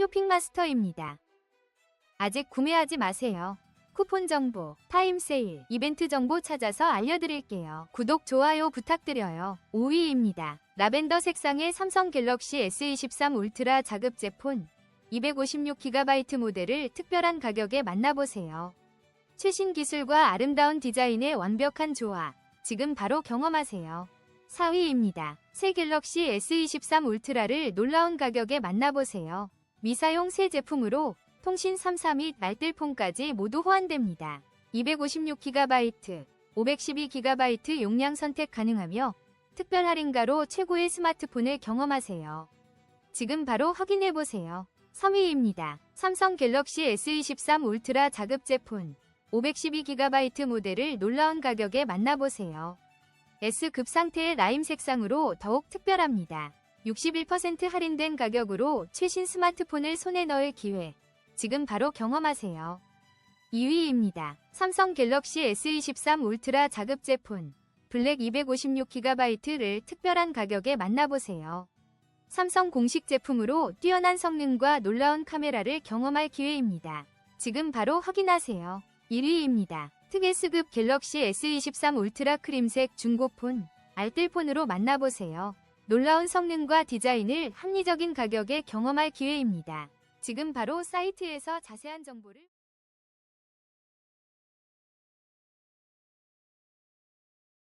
쇼핑마스터입니다. 아직 구매하지 마세요. 쿠폰 정보, 타임 세일, 이벤트 정보 찾아서 알려드릴게요. 구독, 좋아요 부탁드려요. 5위입니다. 라벤더 색상의 삼성 갤럭시 S23 울트라 자급제 폰 256GB 모델을 특별한 가격에 만나보세요. 최신 기술과 아름다운 디자인의 완벽한 조화. 지금 바로 경험하세요. 4위입니다. 새 갤럭시 S23 울트라를 놀라운 가격에 만나보세요. 미사용 새 제품으로 통신 3사 및 말들폰까지 모두 호환됩니다. 256GB, 512GB 용량 선택 가능하며 특별 할인가로 최고의 스마트폰을 경험하세요. 지금 바로 확인해보세요. 3위입니다. 삼성 갤럭시 S23 울트라 자급제 폰 512GB 모델을 놀라운 가격에 만나보세요. S급 상태의 라임 색상으로 더욱 특별합니다. 61% 할인된 가격으로 최신 스마트폰을 손에 넣을 기회. 지금 바로 경험하세요. 2위입니다. 삼성 갤럭시 S23 울트라 자급제 폰 블랙 256GB를 특별한 가격에 만나보세요. 삼성 공식 제품으로 뛰어난 성능과 놀라운 카메라를 경험할 기회입니다. 지금 바로 확인하세요. 1위입니다. 특혜수급 갤럭시 S23 울트라 크림색 중고폰 알뜰폰으로 만나보세요. 놀라운 성능과 디자인을 합리적인 가격에 경험할 기회입니다. 지금 바로 사이트에서 자세한 정보를